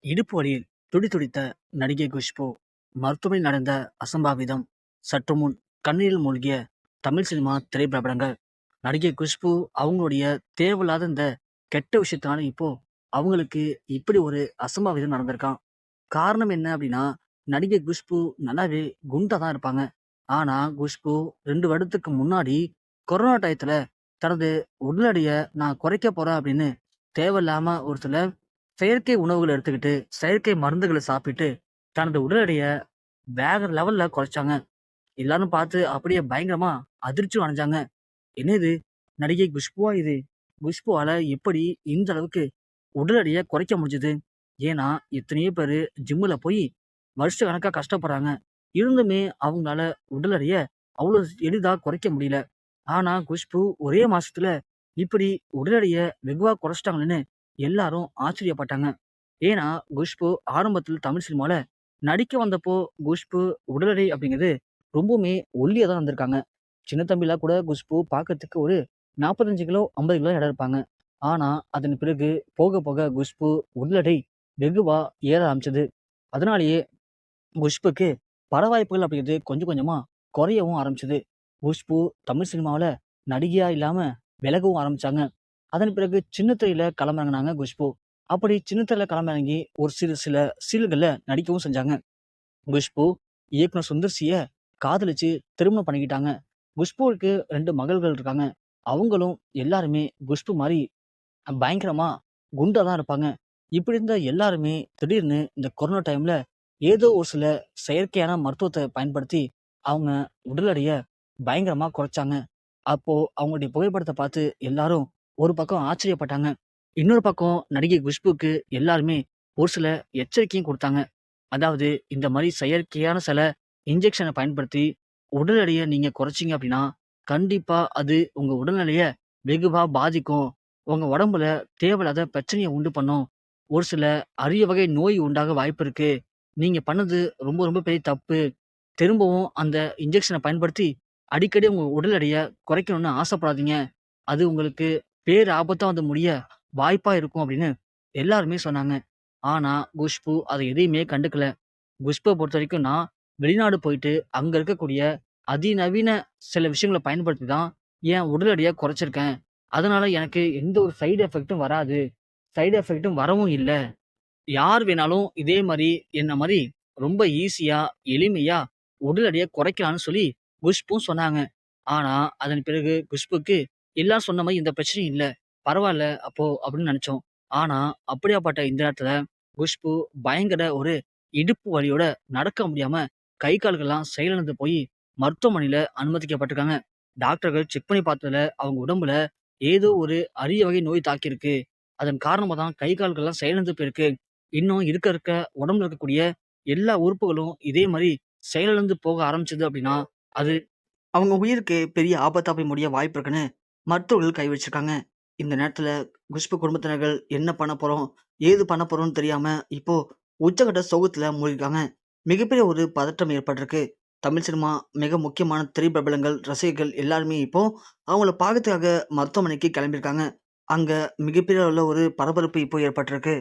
இடுப்பு வலியில் துடிதுடித்த நடிகை குஷ்பு மருத்துவமனையில் நடந்த அசம்பாவிதம் சற்று முன் கண்ணீரில் மூழ்கிய தமிழ் சினிமா திரைப்பிரபலங்கள் நடிகை குஷ்பு அவங்களுடைய தேவையில்லாத இந்த கெட்ட விஷயத்தினால இப்போ அவங்களுக்கு இப்படி ஒரு அசம்பாவிதம் நடந்திருக்கான் காரணம் என்ன அப்படின்னா நடிகை குஷ்பு நல்லாவே குண்டா தான் இருப்பாங்க. ஆனா குஷ்பு ரெண்டு வருடத்துக்கு முன்னாடி கொரோனா டயத்துல தனது உடல் நான் குறைக்க போறேன் அப்படின்னு தேவையில்லாம ஒரு சில செயற்கை உணவுகளை எடுத்துக்கிட்டு செயற்கை மருந்துகளை சாப்பிட்டு தனது உடல் எடையை வேற லெவல்ல குறைச்சாங்க. எல்லாரும் பார்த்து அப்படியே பயங்கரமா அதிர்ச்சி அடைஞ்சாங்க. என்னது? நடிகை குஷ்புவா இது? குஷ்புவால எப்படி இந்த அளவுக்கு உடல் எடையை குறைக்க முடிஞ்சது? ஏன்னா எத்தனையோ பேர் ஜிம்மில் போய் வருஷ கணக்காக கஷ்டப்படுறாங்க. இருந்துமே அவங்களால உடல் எடையை அவ்வளோ எளிதாக குறைக்க முடியல. ஆனால் குஷ்பு ஒரே மாசத்துல இப்படி உடல் எடையை வெகுவாக குறைச்சிட்டாங்கன்னு எல்லாரும் ஆச்சரியப்பட்டாங்க. ஏன்னா குஷ்பு ஆரம்பத்தில் தமிழ் சினிமாவில் நடிக்க வந்தப்போ குஷ்பு உடல் எடை அப்படிங்கிறது ரொம்பவுமே ஒல்லியாக தான் வந்திருக்காங்க சின்ன தம்பில கூட குஷ்பு பார்க்கறதுக்கு ஒரு நாற்பத்தஞ்சு கிலோ ஐம்பது கிலோ இடம் இருப்பாங்க. ஆனால் அதன் பிறகு போக போக குஷ்பு உடல் எடை ஏற ஆரம்பிச்சது. அதனாலேயே குஷ்புக்கு பட வாய்ப்புகள் அப்படிங்கிறது கொஞ்சம் கொஞ்சமாக குறையவும் ஆரம்பிச்சது. குஷ்பு தமிழ் சினிமாவில் நடிகையாக இல்லாமல் விலகவும் ஆரம்பித்தாங்க அதன் பிறகு சின்னத்திரையில களமிறங்கினாங்க குஷ்பு. அப்படி சின்னத்திரையில களமிறங்கி ஒரு சிறு சில சீல்களில் நடிக்கவும் செஞ்சாங்க. குஷ்பு இயக்குனர் சுந்தர்சிய காதலிச்சு திருமணம் பண்ணிக்கிட்டாங்க. குஷ்புவுக்கு ரெண்டு மகள்கள் இருக்காங்க. அவங்களும் எல்லாருமே குஷ்பு மாதிரி பயங்கரமா குண்டா தான் இருப்பாங்க. இப்படி இருந்த எல்லாருமே திடீர்னு இந்த கொரோனா டைம்ல ஏதோ ஒரு சில செயற்கையான மருத்துவத்தை பயன்படுத்தி அவங்க உடல் எடையை பயங்கரமா குறைச்சாங்க. அப்போ அவங்களுடைய புகைப்படத்தை பார்த்து எல்லாரும் ஒரு பக்கம் ஆச்சரியப்பட்டாங்க. இன்னொரு பக்கம் நடிகை குஷ்புக்கு எல்லாருமே ஒரு சில எச்சரிக்கையும் கொடுத்தாங்க. அதாவது இந்த மாதிரி செயற்கையான சில இன்ஜெக்ஷனை பயன்படுத்தி உடல் எடையை நீங்கள் குறைச்சிங்க அப்படின்னா கண்டிப்பாக அது உங்கள் உடல்நிலையை வெகுவாக பாதிக்கும். உங்கள் உடம்புல தேவையில்லாத பிரச்சனையை உண்டு பண்ணும். ஒரு சில அரிய வகை நோய் உண்டாக வாய்ப்பு இருக்கு. நீங்கள் பண்ணது ரொம்ப ரொம்ப பெரிய தப்பு. திரும்பவும் அந்த இன்ஜெக்ஷனை பயன்படுத்தி அடிக்கடி உங்கள் உடல் எடையை குறைக்கணும்னு ஆசைப்படாதீங்க. அது உங்களுக்கு பேர் ஆபத்தாக வந்து முடிய வாய்ப்பா இருக்கும் அப்படின்னு எல்லாருமே சொன்னாங்க. ஆனா குஷ்பு அதை எதையுமே கண்டுக்கல. குஷ்பை பொறுத்த வரைக்கும் நான் வெளிநாடு போயிட்டு அங்க இருக்கக்கூடிய அதிநவீன சில விஷயங்களை பயன்படுத்தி தான் என் உடல் எடையை குறைச்சிருக்கேன். அதனால எனக்கு எந்த ஒரு சைடு எஃபெக்ட்டும் வராது. சைடு எஃபெக்ட்டும் வரவும் இல்லை. யார் வேணாலும் இதே மாதிரி என்ன மாதிரி ரொம்ப ஈஸியா எளிமையா உடல் எடையை குறைக்கலாம்னு சொல்லி குஷ்பும் சொன்னாங்க. ஆனா அதன் பிறகு குஷ்புக்கு எல்லாம் சொன்ன மாதிரி இந்த பிரச்சனையும் இல்லை. பரவாயில்ல அப்போ அப்படின்னு நினைச்சோம். ஆனா அப்படியாப்பட்ட இந்த நேரத்துல குஷ்பு பயங்கர ஒரு இடுப்பு வலியோட நடக்க முடியாம கை கால்கள்லாம் செயலிழந்து போய் மருத்துவமனையில அனுமதிக்கப்பட்டிருக்காங்க. டாக்டர்கள் செக் பண்ணி பார்த்ததுல அவங்க உடம்புல ஏதோ ஒரு அரிய வகை நோய் தாக்கியிருக்கு. அதன் காரணமாக தான் கை கால்கள்லாம் செயலிழந்து போயிருக்கு. இன்னும் இருக்க இருக்க உடம்புல இருக்கக்கூடிய எல்லா உறுப்புகளும் இதே மாதிரி செயலிழந்து போக ஆரம்பிச்சது அப்படின்னா அது அவங்க உயிருக்கு பெரிய ஆபத்தாக போய் முடிய வாய்ப்பு இருக்குன்னு மருத்துவர்கள் கை வச்சிருக்காங்க. இந்த நேரத்தில் குஷ்பு குடும்பத்தினர்கள் என்ன பண்ண போகிறோம் ஏது பண்ண போகிறோம்னு தெரியாமல் இப்போது உச்சகட்ட சோகத்தில் மூழ்கிருக்காங்க. மிகப்பெரிய ஒரு பதட்டம் ஏற்பட்டிருக்கு. தமிழ் சினிமா மிக முக்கியமான திரைப்பிரபலங்கள் ரசிகர்கள் எல்லாருமே இப்போ அவங்கள பார்க்கறதுக்காக மருத்துவமனைக்கு கிளம்பியிருக்காங்க. அங்கே மிகப்பெரிய உள்ள ஒரு பரபரப்பு இப்போ ஏற்பட்டிருக்கு.